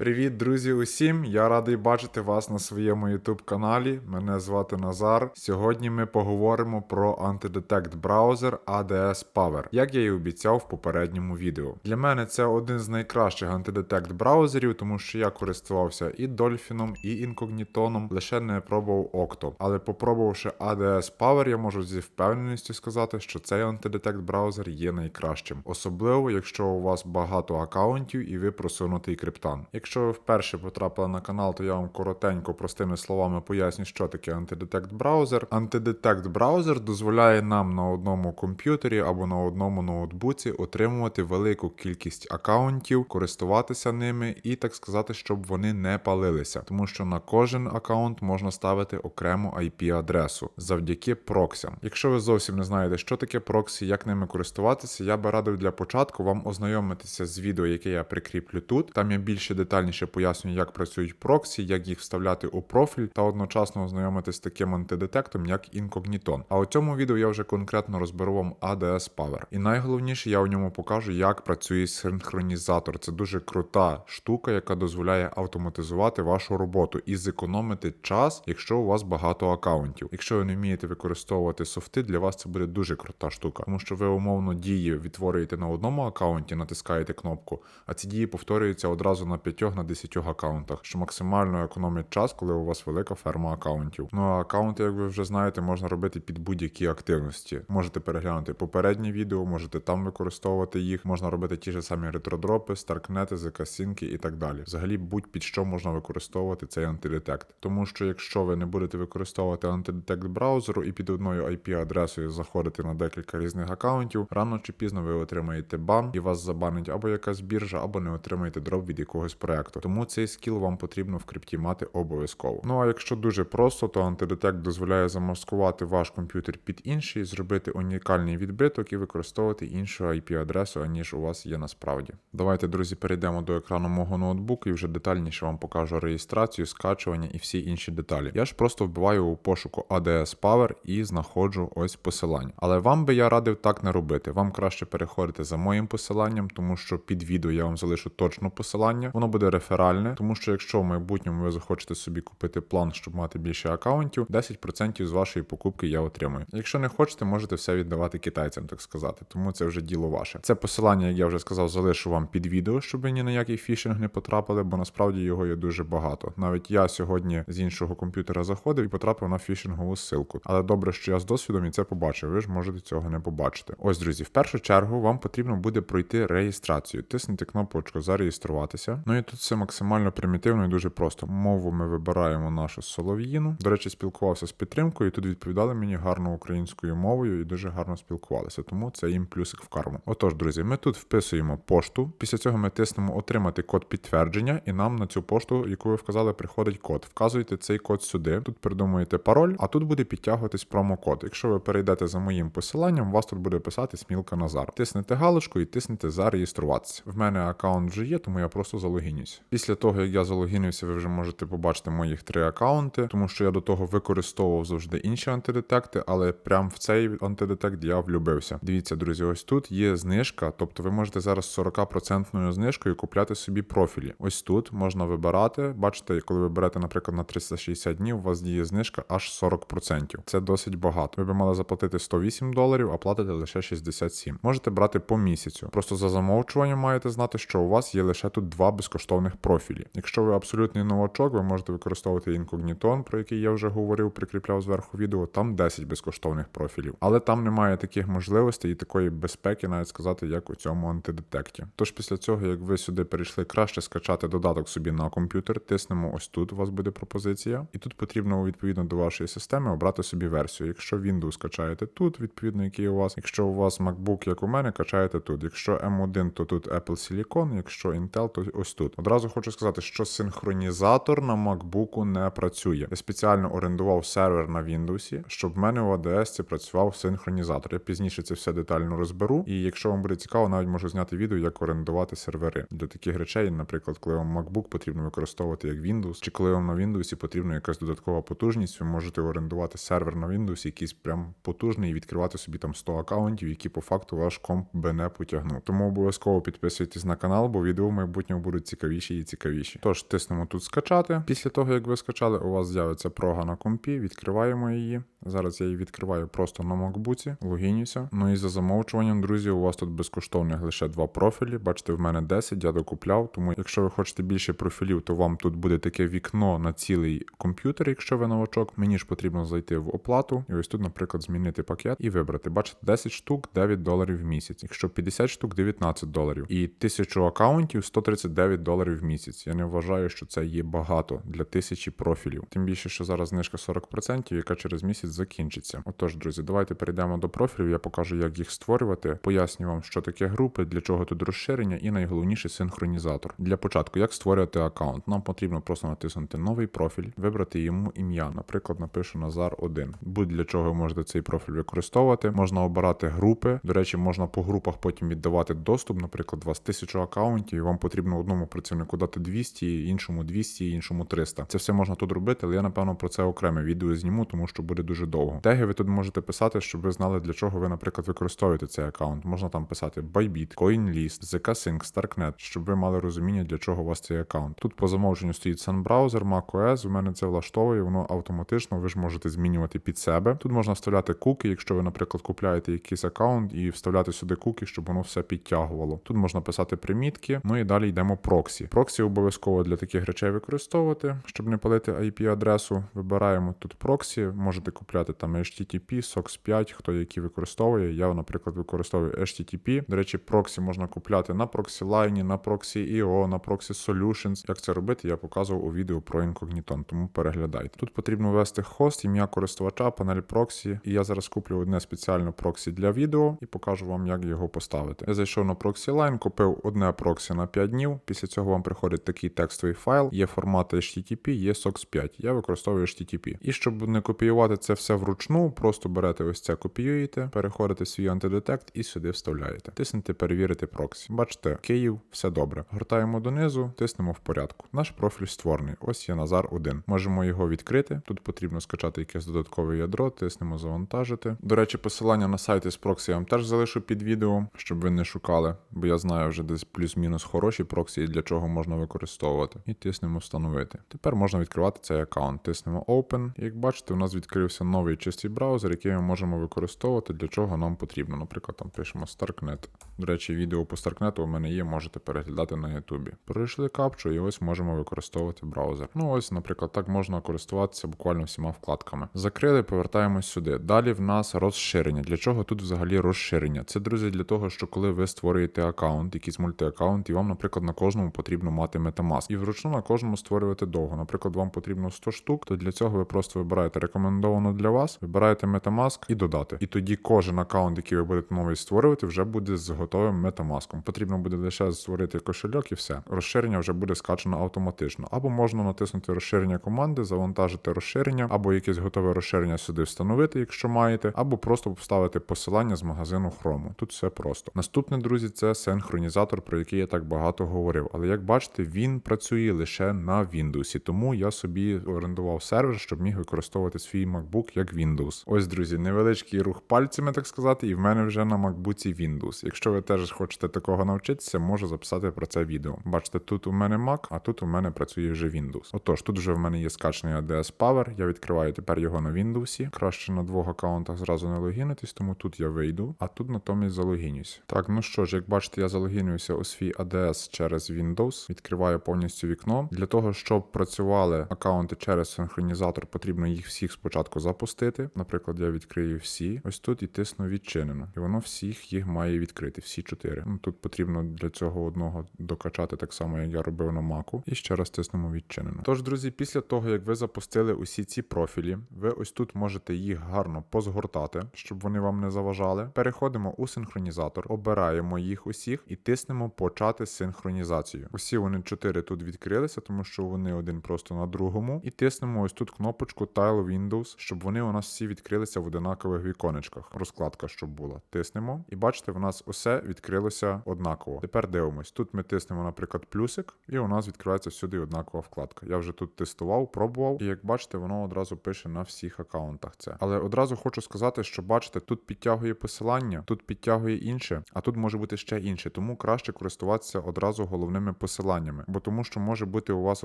Привіт, друзі, усім! Я радий бачити вас на своєму YouTube каналі. Мене звати Назар. Сьогодні ми поговоримо про антидетект браузер ADS Power, як я і обіцяв в попередньому відео. Для мене це один з найкращих антидетект браузерів, тому що я користувався і Dolphin, і Інкогнітоном, лише не пробував Octo. Але попробувавши ADS Power, я можу зі впевненістю сказати, що цей антидетект браузер є найкращим, особливо якщо у вас багато акаунтів і ви просунутий криптан. Якщо ви вперше потрапили на канал, то я вам коротенько, простими словами поясню, що таке антидетект браузер. Антидетект браузер дозволяє нам на одному комп'ютері або на одному ноутбуці отримувати велику кількість акаунтів, користуватися ними і так сказати, щоб вони не палилися, тому що на кожен акаунт можна ставити окрему IP-адресу завдяки проксям. Якщо ви зовсім не знаєте, що таке проксі, як ними користуватися, я би радив для початку вам ознайомитися з відео, яке я прикріплю тут. Там я більше детальніше пояснюю, як працюють проксі, як їх вставляти у профіль, та одночасно ознайомитись з таким антидетектом, як інкогнітон. А у цьому відео я вже конкретно розберу вам ADS Power. І найголовніше, я у ньому покажу, як працює синхронізатор. Це дуже крута штука, яка дозволяє автоматизувати вашу роботу і зекономити час, якщо у вас багато акаунтів. Якщо ви не вмієте використовувати софти, для вас це буде дуже крута штука, тому що ви умовно дії відтворюєте на одному акаунті, натискаєте кнопку, а ці дії повторюються одразу на 5 на 10 акаунтах, що максимально економить час, коли у вас велика ферма акаунтів. Ну а акаунти, як ви вже знаєте, можна робити під будь-які активності. Можете переглянути попередні відео, можете там використовувати їх, можна робити ті ж самі ретродропи, старкнети, закасінки і так далі. Взагалі, будь-під що можна використовувати цей антидетект. Тому що якщо ви не будете використовувати антидетект браузеру і під одною IP-адресою заходити на декілька різних акаунтів, рано чи пізно ви отримаєте бан і вас забанить або якась біржа, або не отримаєте дроп від якогось проекту. Тому цей скіл вам потрібно в крипті мати обов'язково. Ну а якщо дуже просто, то антидетект дозволяє замаскувати ваш комп'ютер під інший, зробити унікальний відбиток і використовувати іншу IP-адресу, аніж у вас є насправді. Давайте, друзі, перейдемо до екрану мого ноутбуку і вже детальніше вам покажу реєстрацію, скачування і всі інші деталі. Я ж просто вбиваю у пошуку ADS Power і знаходжу ось посилання. Але вам би я радив так не робити. Вам краще переходити за моїм посиланням, тому що під відео я вам залишу точно посилання. Воно буде реферальне, тому що якщо в майбутньому ви захочете собі купити план, щоб мати більше акаунтів, 10% з вашої покупки я отримую. Якщо не хочете, можете все віддавати китайцям, так сказати. Тому це вже діло ваше. Це посилання, як я вже сказав, залишу вам під відео, щоб ви ні на який фішинг не потрапили, бо насправді його є дуже багато. Навіть я сьогодні з іншого комп'ютера заходив і потрапив на фішингову ссылку. Але добре, що я з досвідом і це побачив. Ви ж можете цього не побачити. Ось, друзі, в першу чергу вам потрібно буде пройти реєстрацію. Тиснете кнопочку зареєструватися. Ну і тут все максимально примітивно і дуже просто. Мову ми вибираємо нашу солов'їну. До речі, спілкувався з підтримкою, і тут відповідали мені гарно українською мовою і дуже гарно спілкувалися. Тому це їм плюсик в карму. Отож, друзі, ми тут вписуємо пошту. Після цього ми тиснемо отримати код підтвердження, і нам на цю пошту, яку ви вказали, приходить код. Вказуєте цей код сюди. Тут придумуєте пароль, а тут буде підтягуватись промокод. Якщо ви перейдете за моїм посиланням, вас тут буде писати Смілка Назар. Тиснете галочку і тиснете зареєструватися. В мене аккаунт вже є, тому я просто залогінюсь. Після того, як я залогінився, ви вже можете побачити моїх три аккаунти, тому що я до того використовував завжди інші антидетекти, але прям в цей антидетект я влюбився. Дивіться, друзі, ось тут є знижка, тобто ви можете зараз 40% знижкою купляти собі профілі. Ось тут можна вибирати. Бачите, коли ви берете, наприклад, на 360 днів, у вас діє знижка аж 40%. Це досить багато. Ви б мали заплатити 108 доларів, а платите лише 67. Можете брати по місяцю. Просто за замовчуванням маєте знати, що у вас є лише тут два безкоштовних профілі. Якщо ви абсолютний новачок, ви можете використовувати інкогнітон, про який я вже говорив, прикріпляв зверху відео. Там 10 безкоштовних профілів. Але там немає таких можливостей і такої безпеки, навіть сказати, як у цьому антидетекті. Тож після цього, як ви сюди перейшли, краще скачати додаток собі на комп'ютер, тиснемо ось тут. У вас буде пропозиція, і тут потрібно відповідно до вашої системи обрати собі версію. Якщо Windows качаєте тут, відповідно, який у вас. Якщо у вас MacBook, як у мене, качаєте тут. Якщо M1, то тут Apple Silicon, якщо Intel, то ось тут. Одразу хочу сказати, що синхронізатор на MacBook не працює. Я спеціально орендував сервер на Windows, щоб в мене у ADS працював синхронізатор. Я пізніше це все детально розберу. І якщо вам буде цікаво, навіть можу зняти відео, як орендувати сервери для таких речей, наприклад, коли вам MacBook потрібно використовувати як Windows, чи коли вам на Windows потрібна якась додаткова потужність, ви можете орендувати сервер на Windows, якийсь прям потужний, і відкривати собі там 100 аккаунтів, які по факту ваш комп би не потягнув. Тому обов'язково підписуйтесь на канал, бо відео в майбутньому будуть цікаві. Цікавіші і цікавіші. Тож тиснемо тут скачати. Після того, як ви скачали, у вас з'явиться прога на компі. Відкриваємо її. Зараз я її відкриваю просто на макбуці, логінюся. Ну і за замовчуванням, друзі, у вас тут безкоштовних лише два профілі. Бачите, в мене 10, я докупляв. Тому, якщо ви хочете більше профілів, то вам тут буде таке вікно на цілий комп'ютер, якщо ви новачок. Мені ж потрібно зайти в оплату. І ось тут, наприклад, змінити пакет і вибрати. Бачите, 10 штук 9 доларів в місяць. Якщо 50 штук 19 доларів. І 1000 акаунтів 139 доларів в місяць. Я не вважаю, що це є багато для тисячі профілів. Тим більше, що зараз знижка 40%, яка через місяць закінчиться. Отож, друзі, давайте перейдемо до профілів. Я покажу, як їх створювати. Поясню вам, що таке групи, для чого тут розширення, і найголовніше синхронізатор. Для початку, як створювати аккаунт, нам потрібно просто натиснути новий профіль, вибрати йому ім'я. Наприклад, напишу Назар 1. Будь-для чого ви можете цей профіль використовувати. Можна обирати групи. До речі, можна по групах потім віддавати доступ. Наприклад, у вас 1000 аккаунтів, і вам потрібно одному працівнику дати 200, іншому 200, іншому 300. Це все можна тут робити, але я напевно про це окреме відео зніму, тому що буде дуже довго. Теги ви тут можете писати, щоб ви знали, для чого ви, наприклад, використовуєте цей аккаунт. Можна там писати Bybit, CoinList, ZK-Sync, StarkNet, щоб ви мали розуміння, для чого у вас цей аккаунт. Тут по замовченню стоїть Sun Browser, macOS, у мене це влаштовує, воно автоматично, ви ж можете змінювати під себе. Тут можна вставляти куки, якщо ви, наприклад, купляєте якийсь аккаунт і вставляти сюди куки, щоб воно все підтягувало. Тут можна писати примітки. Ну і далі йдемо проксі. Проксі обов'язково для таких речей використовувати, щоб не палити IP-адресу. Вибираємо тут проксі, можете купляти там HTTP, SOX 5, хто які використовує. Я, наприклад, використовую HTTP. До речі, проксі можна купляти на проксі лайні, на проксі IO, на проксі Solutions. Як це робити, я показував у відео про Incogniton, тому переглядайте. Тут потрібно ввести хост, ім'я користувача, панель проксі. І я зараз куплю одне спеціальне проксі для відео і покажу вам, як його поставити. Я зайшов на проксі лайн, купив одне проксі на 5 днів. Після цього вам приходить такий текстовий файл. Є формат HTTP, є SOX 5. Я використовую HTTP. І щоб не копіювати це все вручну, просто берете ось це, копіюєте, переходите в свій антидетект і сюди вставляєте. Тиснете перевірити проксі. Бачите, Київ, все добре. Гортаємо донизу, тиснемо в порядку. Наш профіль створений. Ось є Назар 1. Можемо його відкрити. Тут потрібно скачати якесь додаткове ядро, тиснемо завантажити. До речі, посилання на сайти з проксі я вам теж залишу під відео, щоб ви не шукали, бо я знаю вже десь плюс-мінус хороші проксі, для чого можна використовувати. І тиснемо встановити. Тепер можна відкривати цей аккаунт. Тиснемо Open. Як бачите, у нас відкрився новий чистий браузер, який ми можемо використовувати, для чого нам потрібно. Наприклад, там пишемо Starknet. До речі, відео по Starknet у мене є, можете переглядати на Ютубі. Пройшли капчу, і ось можемо використовувати браузер. Ну ось, наприклад, так можна користуватися буквально всіма вкладками. Закрили, повертаємось сюди. Далі в нас розширення. Для чого тут взагалі розширення? Це, друзі, для того, що коли ви створюєте аккаунт, якийсь мультиаккаунт, і вам, наприклад, на кожному потрібно мати Metamask. І вручну на кожному створювати довго. Наприклад, вам потрібно 100 штук, то для цього ви просто вибираєте рекомендовано для вас, вибираєте Metamask і додати. І тоді кожен аккаунт, який ви будете новий створювати, вже буде з готовим Metamask. Потрібно буде лише створити кошельок і все. Розширення вже буде скачано автоматично. Або можна натиснути розширення команди, завантажити розширення, або якесь готове розширення сюди встановити, якщо маєте, або просто вставити посилання з магазину Chrome. Тут все просто. Наступне, друзі, це синхронізатор, про який я так багато говорив. Але як бачите, він працює лише на Windows, тому я собі орендував сервер, щоб міг використовувати свій MacBook як Windows. Ось, друзі, невеличкий рух пальцями, так сказати, і в мене вже на MacBook Windows. Якщо ви теж хочете такого навчитися, можу записати про це відео. Бачите, тут у мене Mac, а тут у мене працює вже Windows. Отож, тут вже в мене є скачаний ADS Power. Я відкриваю тепер його на Windows. Краще на двох аккаунтах зразу не логінитись, тому тут я вийду, а тут натомість залогінюсь. Так, ну що ж, як бачите, я залогінююся у свій ADS через Windows, відкриваю повністю вікно. Для того, щоб працювали аккаунти через синхронізатор, потрібно їх всіх спочатку запустити. Наприклад, я відкрию всі. Ось тут і тисну відчинено. І воно всіх їх має відкрити, всі чотири. Ну тут потрібно для цього одного докачати так само, як я робив на Маку. І ще раз тиснемо відчинено. Тож, друзі, після того, як ви запустили усі ці профілі, ви ось тут можете їх гарно позгортати, щоб вони вам не заважали. Переходимо у синхронізатор, обираємо їх усіх і тиснемо почати синхронізацію. Усі вони чотири тут відкрилися, тому що вони один просто на другому. І тиснемо ось тут кнопочку Tile Windows, щоб вони у нас всі відкрилися в одинакових віконечках. Розкладка, щоб була. Тиснемо. І бачите, в нас усе відкрилося однаково. Тепер дивимось. Тут ми тиснемо, наприклад, плюсик, і у нас відкривається всюди однакова вкладка. Я вже тут тестував, пробував, і як бачите, воно одразу пише на всіх аккаунтах це. Але одразу хочу сказати, що бачите, тут підтягує посилання, тут підтягує інше, а тут може бути ще інше, тому краще користуватися одразу головними посиланнями, бо тому що може бути у вас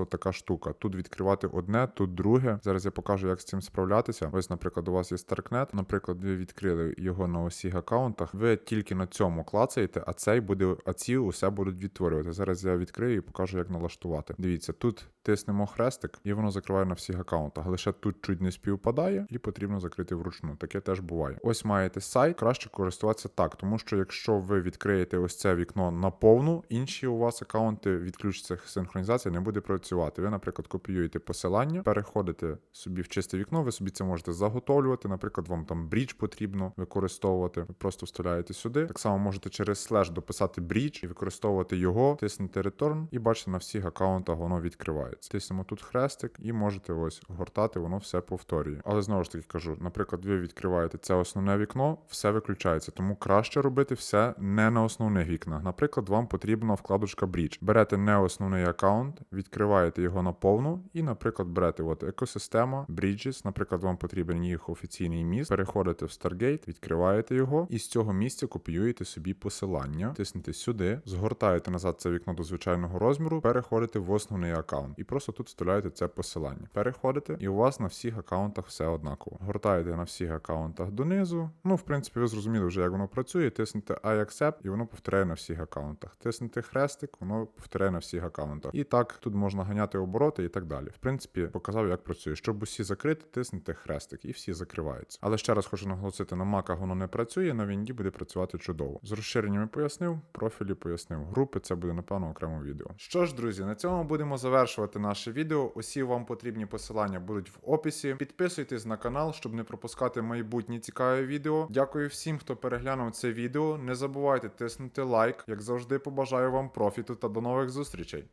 отака штука. Тут відкривати одне, тут друге. Зараз я покажу, як з цим справлятися. Ось, наприклад, у вас є Starknet. Наприклад, ви відкрили його на усіх аккаунтах. Ви тільки на цьому клацаєте, а цей буде, а ці усе будуть відтворювати. Зараз я відкрию і покажу, як налаштувати. Дивіться, тут тиснемо хрестик, і воно закриває на всіх аккаунтах. Лише тут чуть не співпадає, і потрібно закрити вручну. Таке теж буває. Ось маєте сайт, краще користуватися так, тому що якщо ви відкриєте ось це вікно на повну, інші у вас аккаунти відключиться синхронізація, не буде працювати. Ви, наприклад, копіюєте посилання, переходите собі в чисте вікно, ви собі це можете заготовлювати. Наприклад, вам там брідж потрібно використовувати. Ви просто вставляєте сюди. Так само можете через слеш дописати брідж і використовувати його, тиснете Return, і бачите, на всіх аккаунтах воно відкривається. Тиснемо тут хрестик, і можете ось гортати, воно все повторює. Але знову ж таки кажу, наприклад, ви відкриваєте це основне вікно, все виключається. Тому краще робити все не на основних вікнах. Наприклад, вам потрібна вкладочка Bridge. Берете не основний аккаунт, відкриваєте його на повну, і, наприклад, берете от екосистема, Bridges, наприклад, вам потрібен їх офіційний міст. Переходите в Stargate, відкриваєте його, і з цього місця копіюєте собі посилання, тиснете сюди, згортаєте назад це вікно до звичайного розміру, переходите в основний аккаунт і просто тут вставляєте це посилання. Переходите, і у вас на всіх аккаунтах все однаково. Гортаєте на всіх аккаунтах донизу. Ну, в принципі, ви зрозуміли вже, як воно працює. Тиснете I accept, і воно повторяє на всіх аккаунтах. Тиснете хрестик, воно повторяє на всіх аккаунтах. І так тут можна ганяти обороти і так далі. В принципі, показав, як працює. Щоб усі закрити, тиснете хрестик, і всі закриваються. Але ще раз хочу наголосити: на маках воно не працює, на Вінді буде працювати чудово. З розширеннями пояснив, профілі пояснив. Групи це буде напевно окремо відео. Що ж, друзі, на цьому будемо завершувати наше відео. Усі вам потрібні посилання будуть в описі. Підписуйтесь на канал, щоб не пропускати майбутні цікаві відео. Дякую всім, хто переглянув це відео. Не забувайте тиснути лайк. Як завжди, побажаю вам профіту та до нових зустрічей.